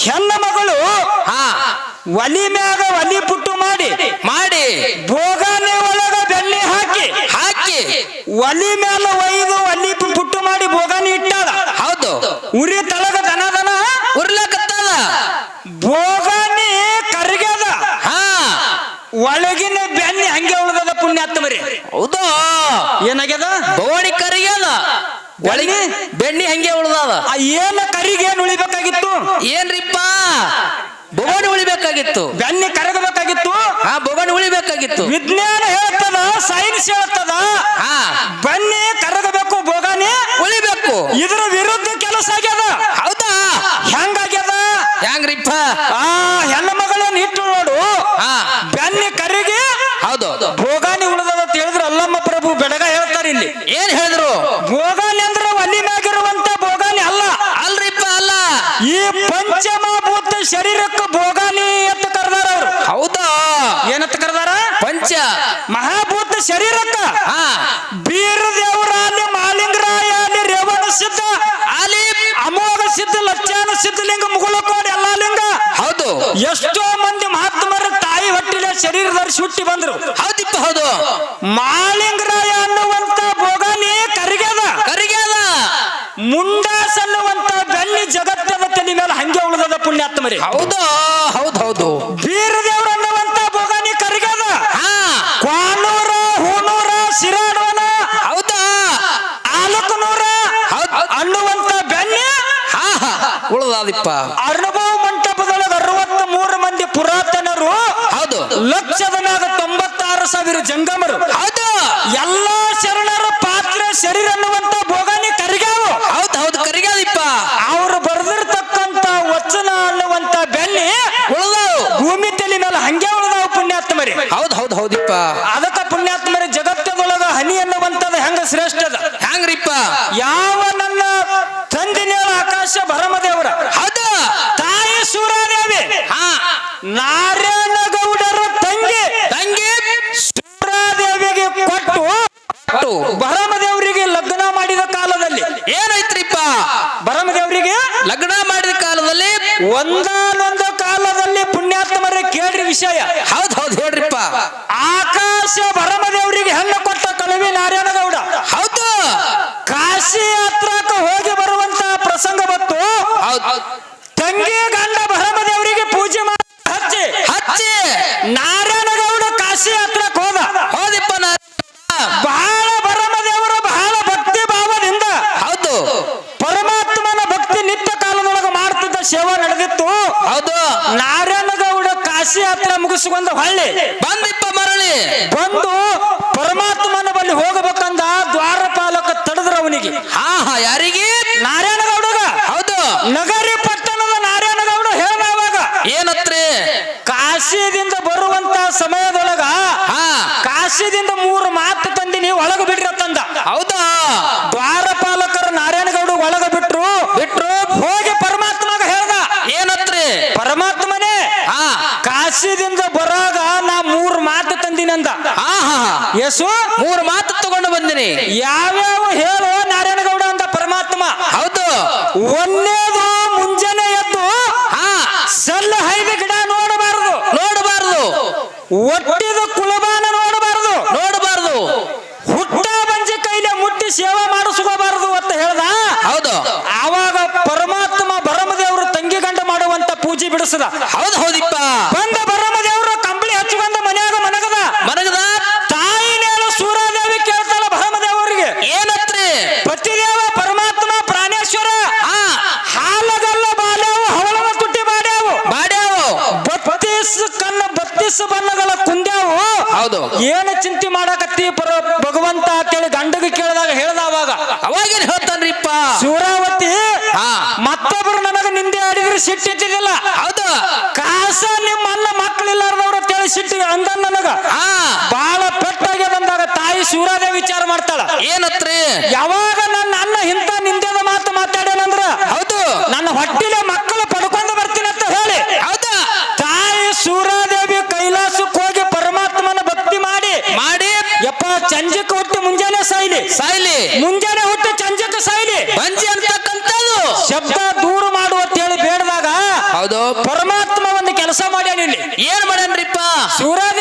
ಹೆಣ್ಣ ಮಗಳು ಹಾ ಒಲಿ ಮ್ಯಾಗ ಒಲಿ ಪುಟ್ಟು ಮಾಡಿ ಮಾಡಿ. ಭೋಗಾನೆ ಒಳಗ ಬೆಣ್ಣೆ ಹಾಕಿ ಹಾಕಿ. ಒಲಿ ಮ್ಯಾಲ ಒಯ್ದು ಒಲಿ ಪುಟ್ಟು ಮಾಡಿ ಬೋಗಾನಿ ಇಟ್ಟಾಳ. ಹೌದು. ಉರಿ ತಳಗ ದನ ದನ? ಉರ್ಲಕತ್ತಲ್ಲ ಭೋಗಾನೆ ಕರಿಗ್ಯದ. ಹಾ. ಒಳಗಿನ ಬೆಣ್ಣೆ ಹಂಗೆ ಉಳ್ದದ ಪುಣ್ಯಾತ್ಮರಿ ಹೌದು. ಏನಾಗ್ಯದ? ಬೋಣಿ ಕರಿಗ್ಯದ. ಒಳಗೆ ಬೆಣ್ಣಿ ಹಂಗೆ ಉಳ್ದದ. ಆ ಏನ ಕರಿಗೆ ಏನ್ ಉಳಿಬೇಕಾಗಿತ್ತು ಏನ್ರಿಪ್ಪ ಬೋಗಣಿ ಉಳಿಬೇಕಾಗಿತ್ತು ಬೆನ್ನಿ ಕರಗಬೇಕಾಗಿತ್ತು. ಆ ಬೋಗಣಿ ಉಳಿಬೇಕಾಗಿತ್ತು. ವಿಜ್ಞಾನ ಹೇಳ್ತದ ಸೈನ್ಸ್ ಹೇಳ್ತದ. ಹಾ. ಬನ್ನಿ ಕರಗಬೇಕು ಬೋಗಾನಿ ಉಳಿಬೇಕು. ಇದರ ವಿರುದ್ಧ ಕೆಲಸ ಆಗ್ಯದ ಹೌದಾ ಹೆಂಗಾಗ್ಯದ ಹೆಂಗ್ರಿಪ್ಪ ಆ ಹೆಣ್ಣು ಮಗಳೇನ್ ಇಟ್ಟು ನೋಡು ಹಾ ಬೆನ್ನಿ ಕರಿಗೆ ಹೌದು ಭೋಗಾನಿ ಉಳಿದದ ಅಂತ ಹೇಳಿದ್ರೆ ಅಲ್ಲಮ್ಮ ಪ್ರಭು ಬೆಡಗ ಹೇಳ್ತಾರೆ ಇಲ್ಲಿ ಏನ್ ಹೇಳಿದ್ರು ಭೋಗಾನಿ ಅಂದ್ರೆ ಒಲಿ ಮ್ಯಾಗಿರುವಂತ ಭೋಗಾನಿ ಅಲ್ಲ ಅಲ್ರಿಪ್ಪ ಅಲ್ಲ ಈ ಪಂಚಮಭೂತ ಶರೀರಕ್ಕೆ ಭೋಗಾನಿ ಅಂತ ಕರೆದಾರ ಅವರು ಹೌದಾ ಏನಂತ ಕರೆದಾರ ಪಂಚ ಮಹಾಭೂತ ಶರೀರಕ್ಕ ಹಾ ಬೀರ ದೇವರ ಅಲ್ಲಿ ಮಾಲಿಂಗರಾಯ ಅಲ್ಲಿ ರೇವಣ ಸಿದ್ಧ ಅಲ್ಲಿ ಅಮೋಘ ಸಿದ್ಧ ಲಕ್ಷಾನ ಸಿದ್ಧಲಿಂಗ ಮುಗುಳಕೋಡಿ ಎಲ್ಲ ಲಿಂಗ ಹೌದು ಎಷ್ಟೋ ಮಂದಿ ಮಹಾತ್ಮರ ತಾಯಿ ಹೊಟ್ಟಿಲೆ ಶರೀರ ಧರಿಸಿ ಹುಟ್ಟಿ ಬಂದ್ರು. ಹೌದಿಪ್ಪ ಹೌದು. ಮಾಲಿಂಗರಾಯ ಅನ್ನುವಂತ ಭೋಗಾನಿ ಕರಿಗ್ಯದ. ಕರಿಗ್ಯಾದ. ಮುಂಡಾಸ್ ಅನ್ನುವಂತ ಬೆನ್ನಿ ಜಗತ್ತದ ತಲೆ ಮೇಲೆ ಹಂಗೆ ಉಳಿದದ ಪುಣ್ಯಾತ್ಮರಿ. ಹೌದು? ಹೌದು ಹೌದು ಬೀರ ದೇವ್ರ ಅನ್ನುವಂತ ಭೋಗಾನಿ ಕರಿಗ್ಯದ ಹಾ ಕ್ವಾನೂರ ಹೂನೂರ ಸಿರಾಡೋನ ಹೌದಾ ಆಲಕನೂರ ಹೌದ್ ಅನ್ನುವಂತ ಬೆನ್ನಿ ಹಾ ಹಾ ಉಳ್ದಾದಿಪ್ಪ ಅನುಭವ ಮಂಟಪದೊಳಗೆ ಅರವತ್ತ ಮೂರು ಮಂದಿ ಪುರಾತನರು ಹೌದು ಲಕ್ಷದ ಮ್ಯಾಗ ತೊಂಬತ್ತಾರು ಸಾವಿರ ಜಂಗಮರು. ಹೌದು. ಎಲ್ಲಾ ಶರಣರ ಪಾತ್ರ ಶರೀರ ಅನ್ನುವಂತ ಭೋಗಾನಿ ಕರಿಗಾವು ಹೌದು ಹೌದು ಕರಿಗಾದಿಪ್ಪ ಅವ್ರು ಬರೆದಿರ್ತಕ್ಕಂತ ವಚನ ಅನ್ನುವಂತ ಬೆನ್ನಿ ಉಳ್ದಾವು. ಭೂಮಿ ತಲೆ ಮೇಲೆ ಹಂಗೆ ಉಳ್ದಾವು ಪುಣ್ಯಾತ್ಮರಿ. ಹೌದು ಹೌದು ಹೌದಿಪ್ಪ. ಅದಕ್ಕ ಪುಣ್ಯಾತ್ಮರಿ ಜಗತ್ತದೊಳಗ ಹನಿ ಅನ್ನುವಂಥದ್ದು ಹೆಂಗ ಶ್ರೇಷ್ಠದ? ಹೆಂಗ್ರಿಪ್ಪ? ಯಾವ ನನ್ನ ತಂದಿನೇಳ ಆಕಾಶ ಭರಮದೇವರ? ಹೌದು. ತಾಯಿ ಸೂರಾದೇವಿ ಹಾ. ನಾರಾಯಣ ಗೌಡರ ತಂಗಿ ತಂಗಿ ಸೂರಾದೇವಿಗೆ ಕೊಟ್ಟು ಕೊಟ್ಟು ಭರಮದೇವರಿಗೆ ಲಗ್ನ ಮಾಡಿದ ಕಾಲದಲ್ಲಿ ಏನೈತ್ರಿಪ್ಪ ಭರಮದೇವರಿಗೆ ಲಗ್ನ ಮಾಡಿದ ಕಾಲದಲ್ಲಿ ಒಂದಾನೊಂದು ಕಾಲದಲ್ಲಿ ಪುಣ್ಯಾತ್ಮರ ಕೇಳ್ರಿ ವಿಷಯ ಹೌದು ಹೌದು ಹೇಳ್ರಿಪ್ಪ ಆಕಾಶ ಭರಮದೇವರಿಗೆ ಹೆಣ್ಣು ಕೊಟ್ಟ ಕಳವಿ ನಾರಾಯಣಗೌಡ ಹೌದು ಕಾಶಿ ಯಾತ್ರಕ್ಕೆ ಹೋಗಿ ಬರುವಂತ ಪ್ರಸಂಗ ಬತ್ತು ಹೌದು ತಂಗಿ ಗಂಡ ಭರಮದೇವರಿಗೆ ಪೂಜೆ ಮಾಡಿ ಹಚ್ಚಿ ಹಚ್ಚಿ ನಾರಾಯಣಗೌಡ ಕಾಶಿ ಯಾತ್ರಕ್ಕೆ ಹೋದ ಹೌದಿಪ್ಪ ನಾ ಬಹಳ ಭರಮದೇವರು ಬಹಳ ಭಕ್ತಿ ಭಾವದಿಂದ ಹೌದು ಪರಮಾತ್ಮನ ಭಕ್ತಿ ನಿತ್ಯ ಕಾಲದೊಳಗೆ ಮಾಡ್ತಿದ್ದ ಸೇವಾ ನಡೆದಿತ್ತು ಹೌದು ನಾರಾಯಣಗೌಡ ಕಾಶಿ ಹತ್ರ ಮುಗಿಸಿಕೊಂಡು ಹೊಳ್ಳಿ. ಬಂದಿಪ್ಪ ಮರಳಿ. ಬಂದು ಪರಮಾತ್ಮನ ಬಳಿ ಹೋಗಬೇಕಂದ ದ್ವಾರಪಾಲಕ ತಡೆದ್ರ ಅವನಿಗೆ. ಹಾ ಹಾ ಯಾರಿಗೆ? ನಾರಾಯಣಗೌಡಗ. ಹೌದು. ನಗರಿ ಪಟ್ಟಣದ ನಾರಾಯಣಗೌಡ ಹೇಳ್ದ ಅವಾಗ. ಏನತ್ರಿ? ಕಾಶಿದಿಂದ ಬರುವಂತ ಸಮಯದೊಳಗ ಕಾಶಿದಿಂದ ಮೂರು ಮಾತು ತಂದಿ ನೀವು ಒಳಗ ಬಿಡ್ರಿ ಅಂತಂದ ಹೌದಾ ದ್ವಾರಪಾಲಕರು ನಾರಾಯಣಗೌಡ ಒಳಗ ಬಿಟ್ರು ಬಿಟ್ರು ಹೋಗಿ ಪರಮಾತ್ಮಗ ಹೇಳ್ದ ಏನತ್ರಿ ಪರಮಾತ್ಮನೇ ಹಾ ಕಾಶಿದಿಂದ ಬರಾಗ ನಾ ಮೂರು ಮಾತು ತಂದಿನಂದ ಹಾ ಹಾ ಹಾ. ಯೇಸು ಮೂರು ಮಾತು ತಗೊಂಡು ಬಂದಿನಿ. ಯಾವ್ಯಾವ ಹೇಳು ನಾರಾಯಣಗೌಡ ಅಂತ ಪರಮಾತ್ಮ. ಹೌದು. ಒಂದೇದು ಮುಂಜಾನೆ ಎದ್ದು ಹಾ. ಸಲ್ಲ ಹೈದ ಗಿಡ ನೋಡಬಾರದು. ನೋಡಬಾರದು. ಒಟ್ಟಿದ ಕುಲಬಾನ ನೋಡಬಾರದು. ನೋಡಬಾರದು. ಹುಟ್ಟ ಬಂಜಿ ಕೈಲೇ ಮುಟ್ಟಿ ಸೇವೆ ಮಾಡಿಸ್ಕೋಬಾರದು ಅಂತ ಹೇಳ್ದ? ಹೌದು. ಆವಾಗ ಪರಮಾತ್ಮ ಭರಮದೇವರು ತಂಗಿ ಗಂಡ ಮಾಡುವಂತ ಪೂಜೆ ಬಿಡಿಸದ. ಹೌದು ಹೌದಿಪ್ಪ ಹಾ ಬಹಳ ಬಂದಾಗ ತಾಯಿ ಶಿವರಾಜ ವಿಚಾರ ಮಾಡ್ತಾಳ. ಏನತ್ರಿ? ಯಾವಾಗ ನನ್ನ ಅನ್ನ ಇಂತ ನಿಂದೆದ ಮಾತು ಮಾತಾಡೇನಂದ್ರ ಹೌದು. ನನ್ನ ಹೊಟ್ಟಿಲೆ ಮಕ್ಕಳು ಪಡ್ಕೊಂಡು ಬರ್ತೀನಿ ಅಂತ ಹೇಳಿ. ಹೌದಾ. ತಾಯಿ ಸೂರಾದೇವಿ ಕೈಲಾಸಕ್ಕೆ ಹೋಗಿ ಪರಮಾತ್ಮನ ಭಕ್ತಿ ಮಾಡಿ. ಮಾಡಿ. ಯಪ್ಪ ಚಂಜಕ್ಕೆ ಹುಟ್ಟು ಮುಂಜಾನೆ ಸಾಯ್ಲಿ. ಸಾಯ್ಲಿ. ಮುಂಜಾನೆ ಹುಟ್ಟು ಚಂಜಕ್ಕೆ ಸಾಯ್ಲಿ. ಬಂಜಿ ಅಂತಕ್ಕಂಥದ್ದು. ಶಬ್ದ ದೂರ ಮಾಡು ಅಂತ ಹೇಳಿ ಬೇಡದಾಗ ಹೌದು. ಪರಮಾತ್ಮ ಒಂದು ಕೆಲಸ ಮಾಡ್ಯಾನಿ ಇಲ್ಲಿ. ಏನ್ ಮಾಡ್ಯಾನ್ರಿಪ್ಪ? ಸೂರ್ಯದೇವಿ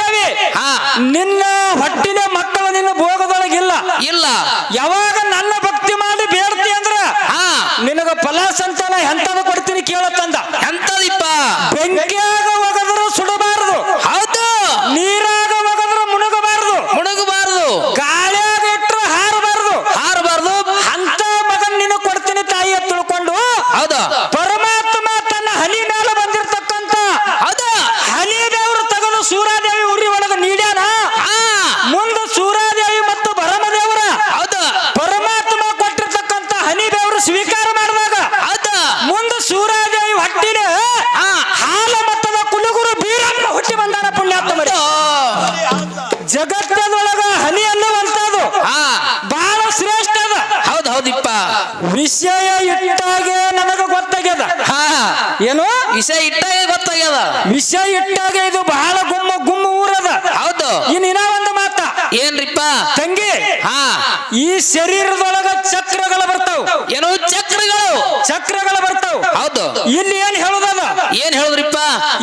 ಶರೀರದೊಳಗ ಚಕ್ರಗಳು ಬರ್ತಾವ. ಏನೋ ಚಕ್ರಗಳು ಚಕ್ರಗಳು ಬರ್ತಾವ. ಹೌದು. ಇಲ್ಲಿ ಏನ್ ಹೇಳುದದ? ಏನ್ ಹೇಳಿದ್ರಿಪ್ಪ?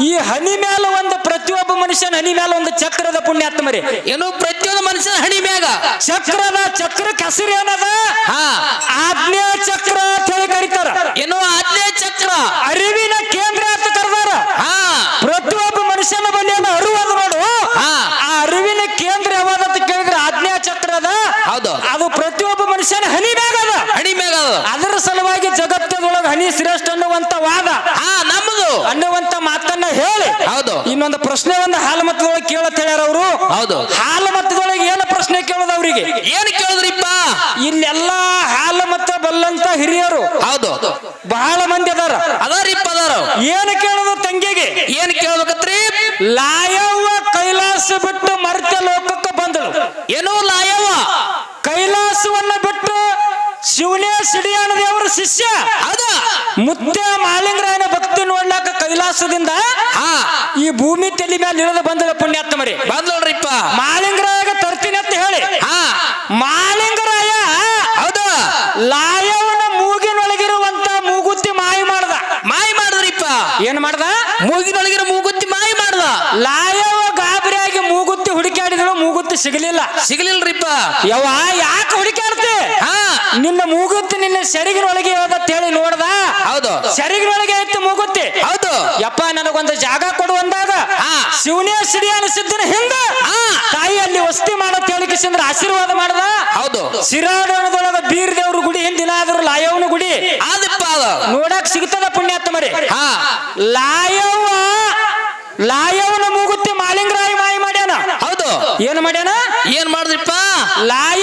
ಈ ಹನಿ ಮ್ಯಾಲ ಒಂದು ಪ್ರತಿಯೊಬ್ಬ ಮನುಷ್ಯನ ಹನಿ ಮ್ಯಾಲ ಒಂದು ಚಕ್ರದ ಪುಣ್ಯಾತ್ಮರಿ ಏನೋ ಪ್ರತಿಯೊಂದು ಮನುಷ್ಯನ ಹಣಿ ಮ್ಯಾಗ. ಚಕ್ರದ ಚಕ್ರಕ್ಕೆ ಹಸಿರು ಏನದ? ಆಜ್ಞಾ ಚಕ್ರ ಅಂತ ಹೇಳಿ ಕರೀತಾರ. ಏನೋ ಆಜ್ಞೆ ಚಕ್ರ. ಅರಿವಿನ ಕೇಂದ್ರ ಅಂತ ಕರೆದಾರ ಹಾ ಪ್ರತಿಯೊಬ್ಬ ಮನುಷ್ಯನ ಬಳಿ ಏನು ಅರಿವದು ನೋಡು ಹಾ. ಆ ಅರಿವಿನ ಕೇಂದ್ರ ಯಾವ್ದು ಅಂತ ಕೇಳಿದ್ರೆ ಆಜ್ಞಾ ಚಕ್ರ ಅದ ಹೌದು ಅದು ಪ್ರತಿಯೊಬ್ಬ ಮನುಷ್ಯನ ಹನಿ ಮ್ಯಾಗ ಅದ. ಹಣಿ ಮ್ಯಾಗ ಅದು. ಅದರ ಸಲುವಾಗಿ ಜಗತ್ತದೊಳಗೆ ಹನಿ ಶ್ರೇಷ್ಠ ಅನ್ನುವಂತ ವಾದ. ಹಾ ನಮ್ಮದು ಅನ್ನುವಂತ ಮಾತನ್ನ ಹೇಳಿ. ಹೌದು. ಇನ್ನೊಂದು ಪ್ರಶ್ನೆ ಒಂದು ಹಾಲು ಮತದೊಳಗೆ ಕೇಳತ್ ಹೇಳ್ಯಾರ ಅವರು. ಹೌದು. ಹಾಲು ಮತದೊಳಗೆ ಏನು ಪ್ರಶ್ನೆ ಕೇಳೋದು ಅವರಿಗೆ? ಏನ್ ಕೇಳಿದ್ರಿಪ್ಪ? ಇಲ್ಲೆಲ್ಲ ಹಾಲು ಮತ ಬಲ್ಲಂತ ಹಿರಿಯರು. ಹೌದು. ಬಹಳ ಮಂದಿ ಅದಾರ. ಅದಾರಿಪ್ಪ ಅದಾರ. ಏನು ಕೇಳೋದು ತಂಗಿಗೆ? ಏನ್ ಕೇಳ್ಬೇಕತ್ರಿ? ಲಾಯವ್ವ ಕೈಲಾಸ ಬಿಟ್ಟು ಮರ್ತ್ಯ ಲೋಕಕ್ಕೆ ಬಂದಳು. ಏನೋ ಲಾಯವ ಕೈಲಾಸವನ್ನ ಬಿಟ್ಟು ಶಿವನೇ ಸಿಡಿಯಾನ ದೇವರ ಶಿಷ್ಯ ಹೌದ ಮುತ್ಯ ಮಾಲಿಂಗರಾಯನ ಭಕ್ತಿ ನೋಡ್ಲಾಕ ಕೈಲಾಸದಿಂದ ಈ ಭೂಮಿ ತಲೆ ಮೇಲೆ ಇಳಿದು ಬಂದ್ರೆ ಪುಣ್ಯಾತ್ಮರಿ ಬಂದ್ ನೋಡ್ರಿಪ್ಪ ಮಾಲಿಂಗರಾಯಗ ತರ್ತೀನಿ ಅಂತ ಹೇಳಿ. ಹಾ. ಮಾಲಿಂಗರಾಯ ಹೌದು. ಲಾಯವನ ಮೂಗಿನೊಳಗಿರುವಂತ ಮೂಗುತ್ತಿ ಮಾಯಿ ಮಾಡ್ದ. ಮಾಯಿ ಮಾಡಿದ್ರಿಪ್ಪ ಏನ್ ಮಾಡ್ದ? ಮೂಗಿನೊಳಗಿರೋ ಮೂಗುತ್ತಿ ಮಾಯಿ ಮಾಡ್ದ. ಲಾಯವ ಗಾಬರಿಯಾಗಿ ಮೂಗುತ್ತಿ ಹುಡುಕಾಡಿದ್ರು ಮೂಗುತ್ತಿ ಸಿಗಲಿಲ್ಲ. ಸಿಗಲಿಲ್ರಿಪ್ಪ ಯವ್ವ ಯಾಕೆ ಹುಡುಕಾಡ್ತಿ ಹಾ. ನಿನ್ನ ಮೂಗುತ್ತಿ ನಿನ್ನ ಸೆರಗಿನೊಳಗೆ ಅಂತ ಹೇಳಿ ನೋಡ್ದ? ಹೌದು. ಸೆರಿಗ್ರ ಒಳಗೆ ಆಯ್ತು ಮೂಗುತ್ತಿ. ಹೌದು. ಯಪ್ಪ ನನಗೊಂದು ಜಾಗ ಕೊಡು ಅಂದಾಗ. ಶಿವನೇ ಸಿಡಿ ಅನಿಸಿದ್ದನ ಹಿಂದ. ತಾಯಿ ಅಲ್ಲಿ ವಸ್ತಿ ಮಾಡತ್ ಹೇಳಿಕಿಸಿಂದ್ರ ಆಶೀರ್ವಾದ ಮಾಡ್ದ? ಹೌದು. ಸಿರಾಡೋಣದೊಳಗ ಬೀರ್ ದೇವ್ರ ಗುಡಿ ಹಿಂದಿನ ಆದ್ರೂ ಲಾಯವನ ಗುಡಿ. ಆದಪ್ಪ ನೋಡಕ್ ಸಿಗ್ತದ ಪುಣ್ಯಾತ್ಮರಿ ಹಾ. ಲಾಯವ್ವ ಲಾಯವನ ಮೂಗುತ್ತಿ ಮಾಲಿಂಗರಾಯಿ ಮಾಯಿ ಮಾಡ್ಯಾನ? ಹೌದು. ಏನ್ ಮಾಡ್ಯಾನ? ಏನ್ ಮಾಡಿದ್ರಿಪ್ಪ ಲಾಯವನ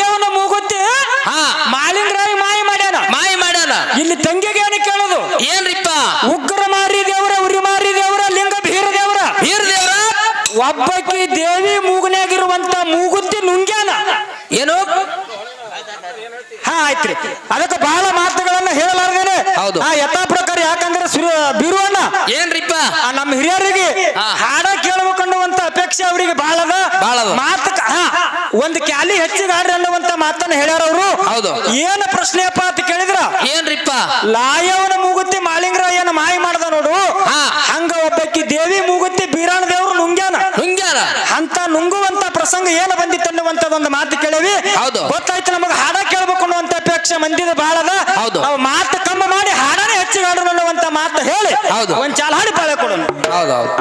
ಇಲ್ಲಿ ತಂಗಿಗೆ ಏನು ಕೇಳೋದು? ಏನ್ರಿಪ್ಪ? ಉಗ್ರ ಮಾರಿ ದೇವರ ಉರಿ ಮಾರಿ ದೇವರ ಲಿಂಗ ಭೀರ ದೇವರ? ವೀರ ದೇವರ? ಒಬ್ಬಕಿ ದೇವಿ ಮೂಗನಾಗಿರುವಂತ ಮೂಗುತ್ತಿ ನುಂಗ್ಯಾನ? ಏನು? ಹಾ ಆಯ್ತ್ರಿ. ಅದಕ್ಕೆ ಬಹಳ ಮಾತುಗಳನ್ನ ಹೇಳಲಾರ್ದೇನೆ. ಹೌದು. ಆ ಯಥಾ ಪ್ರಕಾರ ಯಾಕಂದ್ರೆ ಬೀರುವಣ್ಣ. ಏನ್ರಿಪ್ಪ? ಆ ನಮ್ಮ ಹಿರಿಯರಿಗೆ ಹಾಡ ಕೇಳಬೇಕನ್ನುವಂತ ಅಪೇಕ್ಷೆ ಅವರಿಗೆ ಬಹಳ ಅದ. ಮಾತು ಹಾ, ಒಂದು ಕ್ಯಾಲಿ ಹೆಚ್ಚಿಗೆ ಆಡ್ರಿ ಅನ್ನುವಂತ ಮಾತನ್ನ ಹೇಳ್ಯಾರ ಅವರು. ಹೌದು. ಏನು ಪ್ರಶ್ನೆಯಪ್ಪ ಅಂತ ಕೇಳಿದ್ರ? ಏನ್ರಿಪ್ಪ ಲಾಯವನ ಮೂಗುತ್ತಿ ಮಾಳಿಂಗರಾಯನ ಮಾಯಿ ಮಾಡ್ದ ನೋಡು. ಹಂಗ ಒಬ್ಬಕ್ಕಿ ದೇವಿ ಮೂಗುತ್ತಿ ಬೀರಾಣ ದೇವರು ನುಂಗ್ಯಾನ. ನುಂಗ್ಯಾನ. ಅಂತ ನುಂಗುವಂತ ಪ್ರಸಂಗ ಏನು ಬಂದಿತ್ತು ಅನ್ನುವಂಥದ್ದೊಂದು ಮಾತು ಕೇಳಿವಿ. ಹೌದು. ಗೊತ್ತಾಯ್ತು ನಮಗ ಹಾಡ ಕೇಳಬೇಕು ಅನ್ನುವಂತ ಅಪೇಕ್ಷೆ ಮಂದಿದ ಬಾಳದ. ಅದ ಹೌದು. ನಾವು ಮಾತು ಕಮ್ಮ ಮಾಡಿ ಹಾಡನೇ ಹೆಚ್ಚಿಗೆ ಹಾಡೋಣ ಅನ್ನುವಂತ ಮಾತು ಹೇಳಿ. ಹೌದು. ಒಂದ್ ಚಾಲ ಹಾಡಿ ಬಾಳೆ ಕೊಡೋಣ. ಹೌದೌದು